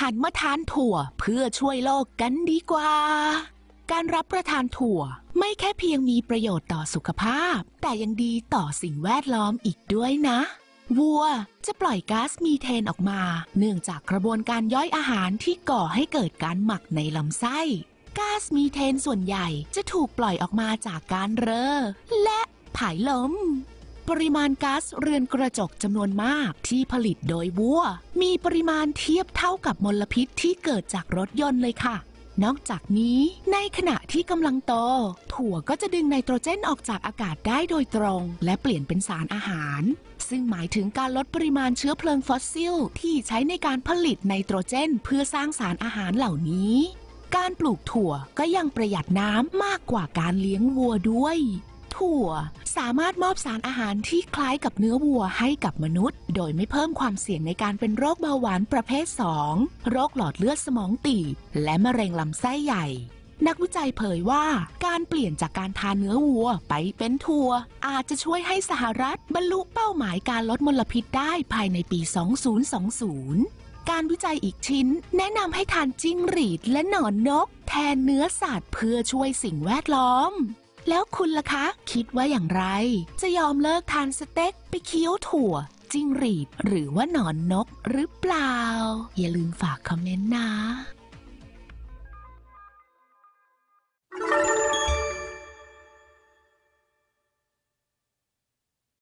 หันมาทานถั่วเพื่อช่วยโลกกันดีกว่า การรับประทานถั่วไม่แค่เพียงมีประโยชน์ต่อสุขภาพ แต่ยังดีต่อสิ่งแวดล้อมอีกด้วยนะวัวจะปล่อยก๊าซมีเทนออกมา เนื่องจากกระบวนการย่อยอาหารที่ก่อให้เกิดการหมักในลำไส้ก๊าซมีเทนส่วนใหญ่จะถูกปล่อยออกมาจากการเรอ และผายลม ปริมาณก๊าซเรือนกระจกจำนวนมากที่ผลิตโดยวัว มีปริมาณเทียบเท่ากับมลพิษที่เกิดจากรถยนต์เลยค่ะ นอกจากนี้ในขณะที่กำลังโต ถั่วก็จะดึงไนโตรเจนออกจากอากาศได้โดยตรง และเปลี่ยนเป็นสารอาหาร ซึ่งหมายถึงการลดปริมาณเชื้อเพลิงฟอสซิล ที่ใช้ในการผลิตไนโตรเจน เพื่อสร้างสารอาหารเหล่านี้ การปลูกถั่วก็ยังประหยัดน้ำมากกว่าการเลี้ยงวัวด้วย ถั่ว สามารถมอบสารอาหารที่คล้ายกับเนื้อวัวให้กับมนุษย์ โดยไม่เพิ่มความเสี่ยงในการเป็นโรคเบาหวานประเภท 2 โรคหลอดเลือดสมองตีบและมะเร็งลำไส้ใหญ่นักวิจัยเผยว่าการเปลี่ยนจากการทานเนื้อวัวไปเป็นถั่วอาจจะช่วยให้สหรัฐบรรลุเป้าหมายการลดมลพิษได้ภายในปี 2020 การวิจัยอีกชิ้น แนะนำให้ทานจิ้งหรีดและหนอนนก แทนเนื้อสัตว์เพื่อช่วยสิ่งแวดล้อม แล้วคุณล่ะคะ คิดว่าอย่างไร จะยอมเลิกทานสเต็กไปเคี้ยวถั่วจิ้งหรีดหรือว่าหนอนนกหรือเปล่า อย่าลืมฝากคอมเมนต์นะ